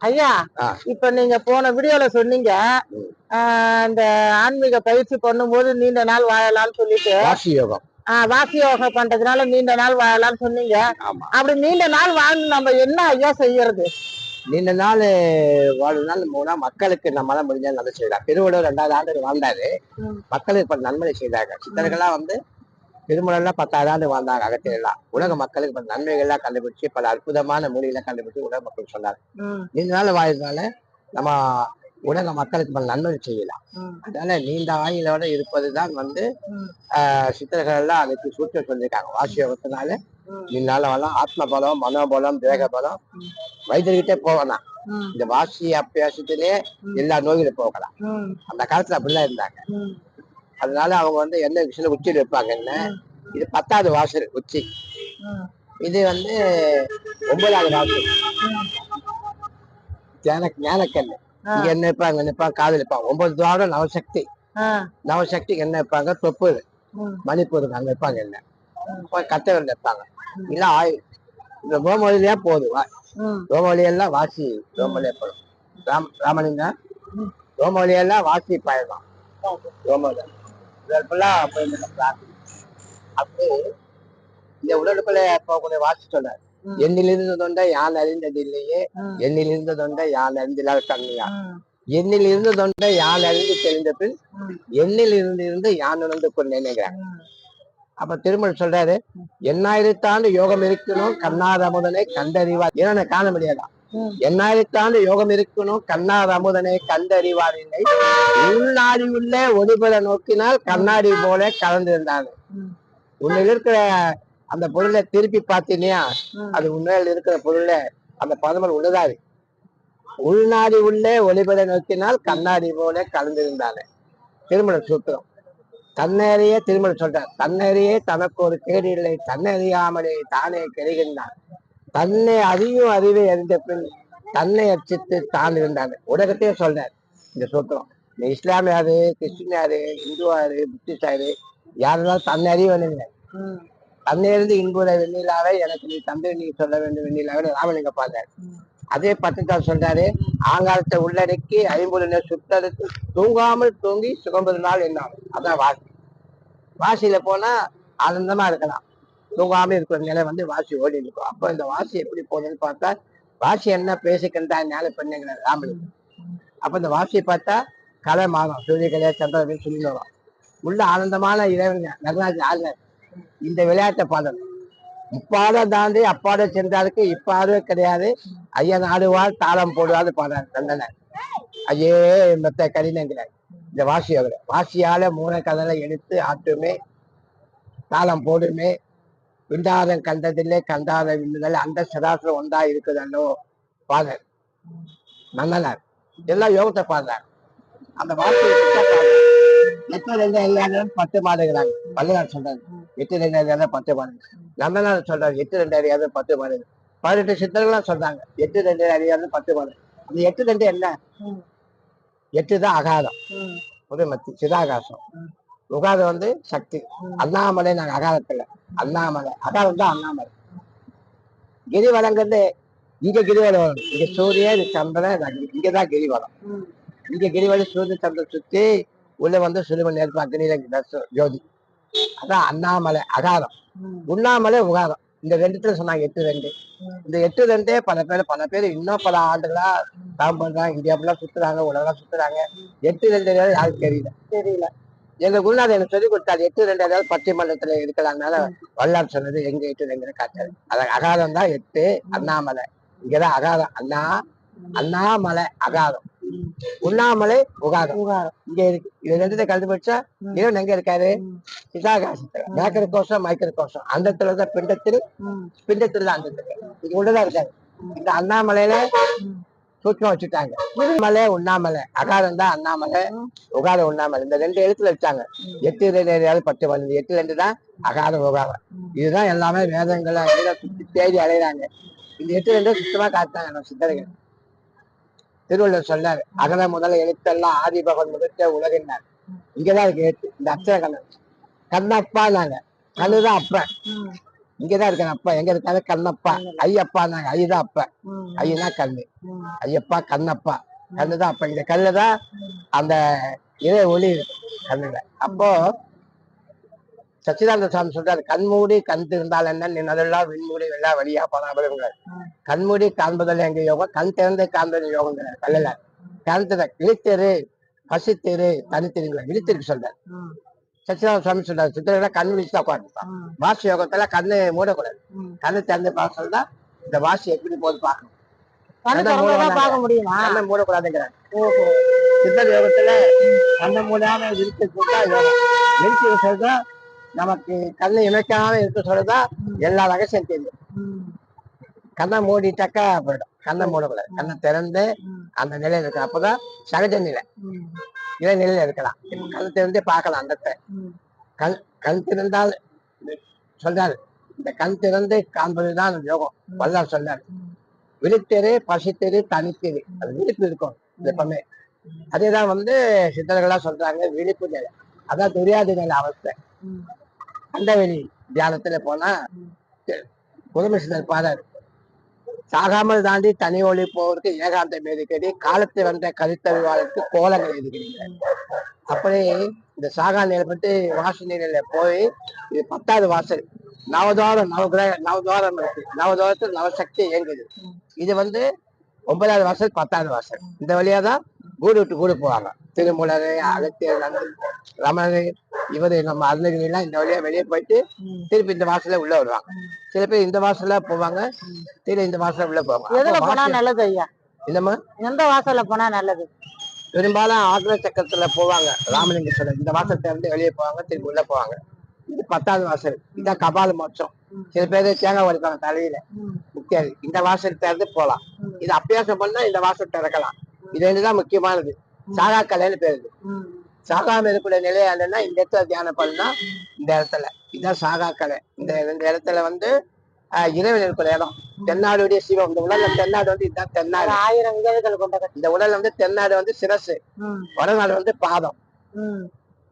ஐயா. இப்ப நீங்க போன வீடியோல சொன்னீங்க இந்த ஆன்மீக பயிற்சி பண்ணும்போது நீண்ட நாள் வாழலாம்னு சொல்லிட்டு வாசி யோகம் வாசி யோகம் பண்றதுனால நீண்ட நாள் வாழலாம்னு சொன்னீங்க. அப்படி நீண்ட நாள் வாழ்ந்து நம்ம என்ன ஐயா செய்யறது? நீண்ட நாள் வாழ்வு நாள் மூணா மக்களுக்கு நம்மளால முடிஞ்ச நல்லது செய்யலாம் திருவள்ளுவர் ரெண்டாவது ஆண்டு வாழ்ந்தாரு. மக்களுக்கு பல நன்மை செய்தாங்க. சித்தர்கள்லாம் வந்து திருமணம்லாம் பத்தாவது ஆண்டு வாழ்ந்தாங்க. அகத்தியெல்லாம் உலக மக்களுக்கு பல நன்மைகள்லாம் கண்டுபிடிச்சு பல அற்புதமான மொழிகளை கண்டுபிடிச்சு உலக மக்கள் சொன்னாங்க. நீண்ட நாள் வாழ்றதுனால நம்ம உலக மக்களுக்கு பல நன்மை செய்யலாம். அதனால நீண்ட ஆயுளோட இருப்பதுதான் வந்து ம். ஆஹ் சித்தர்கள் எல்லாம் அதுக்கு சூற்ற சொல்லியிருக்காங்க. வாசி யோகத்தினால நீண்ட நாள் வாழலாம் ஆத்ம பலம் மனோபலம் தேக பலம். வைத்தியர்கிட்டே போகலாம். இந்த வாசி அபியாசத்திலே எல்லா நோய்களும் போகலாம். அந்த காலத்துல அப்படிலாம் இருந்தாங்க. அதனால அவங்க வந்து என்ன விஷயம் உச்சியில் வைப்பாங்க என்ன? இது பத்தாவது வாசல் உச்சி. இது வந்து ஒன்பதாவது வாசல் ஞான ஞானக்கண்ணு. இங்க என்ன வைப்பாங்க என்ன வைப்பாங்க காதல் வைப்பாங்க ஒன்பது துவாரம் நவசக்தி. நவசக்திக்கு என்ன வைப்பாங்க தொப்பு மணிப்பூருக்கு அங்க வைப்பாங்க என்ன. கத்தவரில் வைப்பாங்க இல்ல ஆயுள் இந்த ரோமொழியா போதும் வா- ரோமொழி எல்லாம் வாசி ரோமொழியா போதும் ராம் ராமலிங்க? ம். ரோமொழி எல்லாம் வாசி பயணம் ரோமொழி இதெல்லாம். அப்படி இந்த உடலுக்குள்ள போகக்கூடிய வாசி சொன்னார். ம். எண்ணிலிருந்து தொண்டை யான் அறிந்தது இல்லையே எண்ணிலிருந்து தொண்டை யான் அறிந்தில்லாத தன்மையா எண்ணில் இருந்து தொண்டை யான் அறிந்து தெரிந்த பின் எண்ணில் இருந்து இருந்து யான் உணர்ந்து கொண்டேனுங்கிறாங்க அப்ப திருமல் சொல்றாரு எண்ணாயிரத்தாண்டு யோகம் இருக்கணும் கண்ணாத அமுதனை கண்டறிவார். ஏன்னா காண முடியாதா? எண்ணாயிரத்தாண்டு யோகம் இருக்கணும் கண்ணாத அமுதனை கண்டறிவார் இல்லை உள்நாடி உள்ள ஒளிபெற நோக்கினால் கண்ணாடி போல கலந்திருந்தாங்க உன்னில் இருக்கிற அந்த பொருளை திருப்பி பார்த்தீங்கன்னா அது உண்மையில் இருக்கிற பொருளை அந்த பதமல் உள்ளதாது உள்நாடி உள்ளே ஒளிபெற நோக்கினால் கண்ணாடி போல கலந்திருந்தாங்க திருமண சூத்திரம். தன்னறியே திருமணம் சொல்றார். தன்னறியே தனக்கு ஒரு கேடு இல்லை. தன்னறியாமலே தானே கெடுகின்றான் தன்னை அறியும் அறிவை அறிந்த பின் தன்னை அர்ச்சித்து தான் இருந்தான் உலகத்தையே சொல்றார் இந்த சூத்திரம். இந்த இஸ்லாமியாரு கிறிஸ்டினாரு இந்துவாரு புத்திஸ்டாரு யாரெல்லாம் தன்னை அறிய வேணுங்க தன்னை இன்புற வெண்ணிலாவை எனக்கு நீ தந்தை நீ சொல்ல வேண்டும் வெண்ணிலாவை ராமலிங்க பாருங்க அதே பத்துத்தான் சொல்றாரு ஆங்காரத்தை உள்ளடக்கி ஐம்பது சுத்தடுத்து தூங்காமல் தூங்கி சுகம்பது நாள் என்ன அதான் வாசி. வாசியில போனா ஆனந்தமா இருக்கலாம். தூங்காம இருக்கிற நிலை வந்து வாசி ஓடி இருக்கும். அப்போ இந்த வாசி எப்படி போகுதுன்னு பார்த்தா வாசி என்ன பேசிக்கின்றா ஞான பெண்ணுங்கிற ராமலிங்கம் அப்ப இந்த வாசியை பார்த்தா கலை மாதம் சூரியகலை சந்திரகலை சொல்லி வரும். உள்ள ஆனந்தமான இறைவன் நடராஜ் ஆளுநர் இந்த விளையாட்டை பாடணும் இப்பாடம் தாண்டி அப்பாட சென்றாருக்கு இப்பாடவே கிடையாது. ஐயன் ஆடுவார் தாளம் போடுவார் பாடுறார் தந்தனர் ஐயே மெத்த கடினங்கிறார் இந்த வாசியோட வாசியால மூணு கதலை எடுத்து ஆட்டுமே தாளம் போடுமே. விண்டாதம் கண்டதில்லை கண்டாத விண்ணுதல். அந்த சராசரம் ஒன்றா இருக்குதல்லோ பாடல் நந்தனார் எல்லாம் யோகத்தை பாடுறார். அந்த வாசியை எட்டு ரெண்டு பத்து மாடுங்கிறாங்க. வள்ளுவர் சொல்றாரு. எட்டு ரெண்டு பத்து மாடு நந்தனார் சொல்றாரு எட்டு ரெண்டு பத்து மாடு பதினெட்டு சித்தர்கள்லாம் சொல்றாங்க எட்டு ரெண்டு பத்து மாடு அந்த எட்டு ரெண்டு என்ன? எட்டு தான் அகாதம். புதுமத்தி சிதாகாசம். உகாதம் வந்து சக்தி. அண்ணாமலை நாங்கள் அகாதத்தில். அண்ணாமலை. அகாதம் தான் அண்ணாமலை. கிரிவலங்கிறது இங்க கிரிவலம். வரும் இங்க சூரியன் சந்திரன் இங்கதான் கிரிவலம். இங்க கிரிவலம் சூரியன் சந்திரன் சுத்தி உள்ள வந்து சுடுமணி நேரத்தில் அக்னியில ஜோதி. அதான் அண்ணாமலை அகாரம் உண்ணாமலை உகாரம் இந்த ரெண்டுத்துல சொன்னாங்க எட்டு ரெண்டு. இந்த எட்டு ரெண்டே பல பேர் பல பேர் இன்னும் பல ஆண்டுகளா தான் பண்றாங்க இந்தியா ஃபுல்லா சுத்துறாங்க உலகம் சுத்துறாங்க. எட்டு ரெண்டு யாருக்கு தெரியல. தெரியல. எங்க குருநாதர் எனக்கு சொல்லி கொடுத்தாரு எட்டு ரெண்டு ஏதாவது பட்டிமன்றத்துல இருக்கலாம்னால வல்லார் சொன்னது எங்க எட்டு ரெண்டு காட்டாரு அது அகாரம் தான் எட்டு அண்ணாமலை. இங்கதான் அகாரம் அண்ணா அண்ணாமலை அகாரம் உண்ணாமலை உகாரம். இங்க இருக்கு. இது ரெண்டுத்தை கண்டுபிடிச்சா இவன் எங்க இருக்காரு? சிதாகாசத்துல. மேக்கர் கோஷம் மைக்கர் கோஷம் அந்தத்துல தான் பிண்டத்தில் பிண்டத்துல தான் அந்தத்துல இது உள்ளதா இருக்காரு இந்த அண்ணாமலையில சூட்சம் வச்சுட்டாங்க. உண்ணாமலை உண்ணாமலை. அகாரம் தான் அண்ணாமலை உகாரம் உண்ணாமலை. இந்த ரெண்டு எழுத்துல வச்சாங்க எட்டு ரெண்டு பத்து பன்னெண்டு எட்டு ரெண்டு தான் அகாரம் உகாரம். இதுதான் எல்லாமே வேதங்களை சுத்தி தேடி அலைகிறாங்க இந்த எட்டு ரெண்டு சுத்தமா காட்டாங்க நம்ம சித்தர்கள். திருவள்ளுவர் சொன்னார் அகல முதல எழுத்தெல்லாம் ஆதி பகவன் முதற்ற உலகினார். இங்கதான் இருக்கு இந்த அச்சர கண்ணன் கண்ணப்பா நாங்க. கண்ணுதான் அப்ப. இங்கதான் இருக்க அப்பா எங்க இருக்காரு? கண்ணப்பா. ஐயப்பா நாங்க. ஐயதான் அப்ப. ஐயனா கண்ணு. ஐயப்பா கண்ணப்பா. கண்ணுதான் அப்ப. இந்த கல்லுதான் அந்த இதை ஒளி இருக்கு. கண்ணுல. அப்போ சச்சிதானந்த சுவாமி சொல்றாரு கண்மூடி கண் திறந்தால் என்ன? நின்னதெல்லாம் விண்மூடி வெள்ளா வழியா பராபரங்கள் ம். கண்மூடி காண்பதில் எங்க யோகம் கண் திறந்து காண்பது யோகம் கல்லல. கண் திற இழுத்தெரு பசித்தெரு தனித்தெருங்க இழுத்திருக்கு சொல்றாரு. சச்சிதானந்த சுவாமி சொல்றாரு சித்திரை கண் விழிச்சு தான் உட்காந்துருப்பான் வாசி யோகத்துல கண்ணு மூடக்கூடாது. கண்ணு திறந்து பார்க்க சொல்றா இந்த வாசி எப்படி போகுது பார்க்கணும். கண்ணு மூடக்கூடாதுங்கிறார். சித்தர் யோகத்துல கண்ணை மூடாம இருக்கு சொல்றா யோகம். இருக்கு சொல்றா நமக்கு கண்ணை இமைக்காம இருக்க சொல்லதான் எல்லா ரகசியம் தெரியும். கண்ணை மூடிட்டாக்கா போயிடும். கண்ணை மூடக்கூடாது. கண்ணை திறந்து அந்த நிலையில இருக்கலாம். அப்பதான் சகஜ நிலை. ம், நிலையில இருக்கலாம். இப்ப கண் திறந்தே பார்க்கலாம் அந்த கண் கண் திறந்தால் சொல்றாரு. இந்த கண் திறந்து காண்பதுதான் யோகம். வல்லார் சொல்றாரு. விழித்தெரு பசித்தெரு தனித்தெரு. அது விழிப்பு இருக்கும் எப்பவுமே. அதேதான் வந்து சித்தர்களா சொல்றாங்க. விழிப்பு நிலை. அதான் தெரியாத நிலை அவஸ்தை. அண்டவெளி தியானத்துல போனா சித்தர் பாடாரு சாகாமல் தாண்டி தனி ஒளி போவதற்கு ஏகாந்த மேதுக்கடி காலத்தை வந்த கருத்தறிவாளுக்கு கோலங்கள் எதுக்கிறீங்க அப்படி இந்த சாகா நிலை பற்றி வாசு நிலையில போய் இது பத்தாவது வாசல். நவதோரம் நவகிரக நவதோரம் இருக்கு. நவதோரத்தில் நவசக்தி இயங்குது. இது வந்து ஒன்பதாவது வாசல் பத்தாவது வாசல். இந்த வழியா தான் கூடு விட்டு கூடு போவாங்க. திருமூலர் அகத்தியர் ரமணர் இவரு நம்ம அருணகிரி எல்லாம் இந்த வழியா வெளியே போயிட்டு. திருப்பி இந்த வாசல்ல உள்ள வருவாங்க. சில பேர் இந்த வாசல்ல போவாங்க திருப்பி இந்த வாசல்ல உள்ள போவாங்க. எதுல போனா வாசல் நல்லது ஐயா? என்னம்மா? எந்த வாசல்ல போனா நல்லது? பெரும்பாலும் ஆக்ர சக்கரத்துல போவாங்க. ராமலிங்க சொல்ல இந்த வாசல் திறந்து வெளியே போவாங்க திருப்பி உள்ள போவாங்க. இது பத்தாவது வாசல். இதான் கபால மோட்சம். சில பேர் தேங்காய் உடைப்பாங்க தலையில. ம், முக்கியம். இந்த வாசல் திறந்து போலாம். ம். இது அபியாசம் பண்ணா இந்த வாசல் திறக்கலாம் இது ரெண்டுதான் முக்கியமானது. சாகா கலைன்னு பேருது. சாகாம இருக்கக்கூடிய நிலை என்னன்னா இந்த இடத்துல தியானம் பண்ணா இந்த இடத்துல. இதுதான் சாகா கலை. இந்த இந்த இடத்துல வந்து இறைவன் இருக்கிற இடம். தென்னாடுடைய சிவம். இந்த உலக தென்னாடு வந்து இதுதான் தென்னாடு. ஆயிரம் இதழ்கள் கொண்ட இந்த உடல் வந்து தென்னாடு வந்து சிரசு. வடநாடு வந்து பாதம்.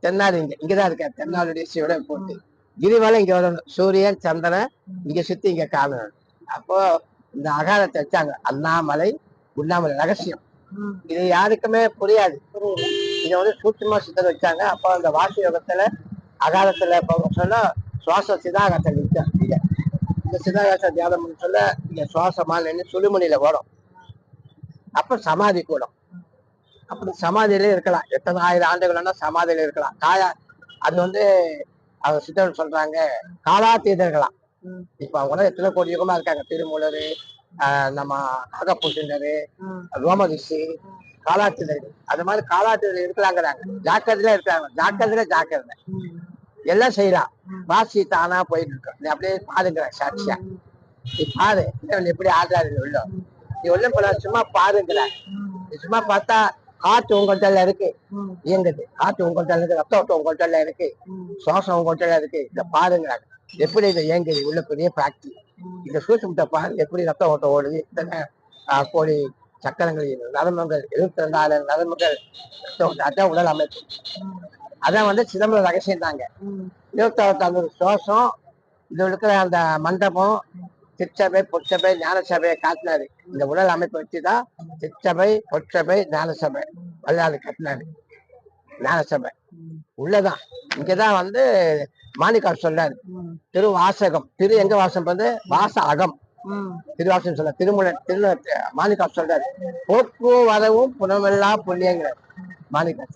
தென்னாடு இங்க. இங்கதான் இருக்க. தென்னாடுடைய சிவனை போட்டு. கிரிவலம் இங்க வரணும் சூரியன் சந்திரன் இங்க சுத்தி இங்க காணணும் அப்போ இந்த அகாரத்தை வச்சாங்க. அண்ணாமலை உண்ணாமலை ரகசியம். இது யாருக்குமே புரியாது. இதை வந்து சூட்சமா சித்தர் வச்சாங்க. அப்போ அந்த வாசி யோகத்துல அகாரத்துல போக சொல்ல சுவாச சிதாகத்தை நிற்கும் இங்க. இந்த சிதாகத்தை தியானம் சொல்ல இங்க சுவாசமா நின்று சுடுமணியில ஓடும் அப்ப சமாதி கூடும். அப்படி சமாதியில இருக்கலாம். எத்தனை ஆயிரம் ஆண்டுகள் வேணா சமாதியில இருக்கலாம். காயா அது வந்து அவங்க சித்தர் சொல்றாங்க காலாத்தீதர்களாம் இப்ப உலகத்துல கோடி யுகமா இருக்காங்க. திருமூலர் நம்ம ம், ரோமரிஷி காலாத்திரர்கள் அது மாதிரி காலாத்திரர்கள் இருக்கலாங்கிறாங்க. ஜாக்கிரதையில இருக்காங்க. ஜாக்கிரதையில ஜாக்கிரதை. எல்லாம் செய்யலாம். வாசி தானா போயிட்டு இருக்கோம் நீ அப்படியே பாருங்கிற சாட்சியா. நீ பாரு. எப்படி ஆடுறாரு உள்ள. நீ உள்ள போல சும்மா பாருங்கிற. நீ சும்மா பார்த்தா காற்று உங்கள்கிட்ட இருக்கு. இயங்குது. காற்று உங்கள்கிட்ட இருக்கு. ரத்த ஓட்டம் உங்கள்கிட்ட இருக்கு. சுவாசம் உங்கள்கிட்ட இருக்கு. இத பாருங்கிறாங்க. எப்படி இதை இயங்குது? உள்ள பெரிய ம். இந்த சூட்சமத்தை பாரு எப்படி ரத்த ஓட்டம் ஓடுது இத்தனை கோடி சக்கரங்கள் நரம்புகள் இருபத்தி ரெண்டாயிரம் நரம்புகள் அதான் உடல் அமைப்பு. அதான் வந்து சிதம்பரம் ரகசியம் தாங்க இருபத்தாறு சுவாசம் இது இருக்கிற அந்த மண்டபம் திருச்சபை பொற்சபை ஞானசபையை காட்டினாரு. இந்த உடல் அமைப்பை வச்சுதான் திருச்சபை பொற்சபை ஞானசபை வல்லாறு கட்டினாரு. ஞானசபை. உள்ளதான். இங்கதான் வந்து மாணிக்கார் சொல்றாரு. திருவாசகம். திரு எங்க வாசம் வந்து வாச அகம் திருவாசகம் சொல்ல திருமூல திரு மாணிக்கார் சொல்றாரு. போக்கு வரவும் புனமெல்லா புண்ணியங்கிறார் மாணிக்கார்.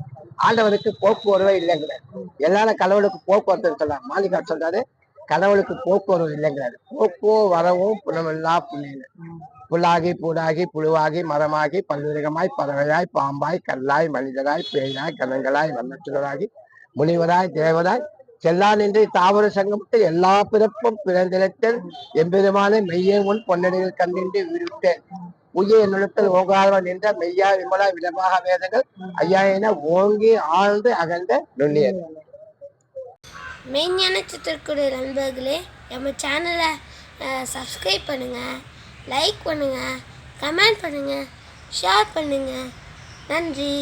ஆண்டவருக்கு போக்குவரவே இல்லைங்கிறார். எல்லாரும் கடவுளுக்கு போக்குவரத்து சொல்லலாம் மாணிக்கார் சொல்றாரு. கடவுளுக்கு போக்குவரவு இல்லைங்கிறாரு. போக்கு வரவும் புண்ணியங்கள் ம். புல்லாகி பூடாகி புழுவாகி மரமாகி பல்விருகமாய் பறவையாய் பாம்பாய் கல்லாய் மனிதராய் பேயாய் கணங்களாய் வண்ணச்சுடராகி முனிவராய் தேவராய் செல்லா நின்று தாவர சங்கமத்தில் எல்லா பிறப்பும் பிறந்திலத்தில் எம்பெருமானை மெய்யே முன் பொன்னடிகள் கண்டின்றி விருட்டேன் உய்ய நிலத்தில் ஓகாரவ நின்ற மெய்யா விமலா விதமாக வேதங்கள் ஐயா என ஓங்கி ஆழ்ந்து அகழ்ந்த நுண்ணியர். மெய்ஞான சித்திரக்குடைய நண்பர்களே நம்ம சேனலை சப்ஸ்கிரைப் பண்ணுங்கள் லைக் பண்ணுங்கள் கமெண்ட் பண்ணுங்கள் ஷேர் பண்ணுங்கள் நன்றி.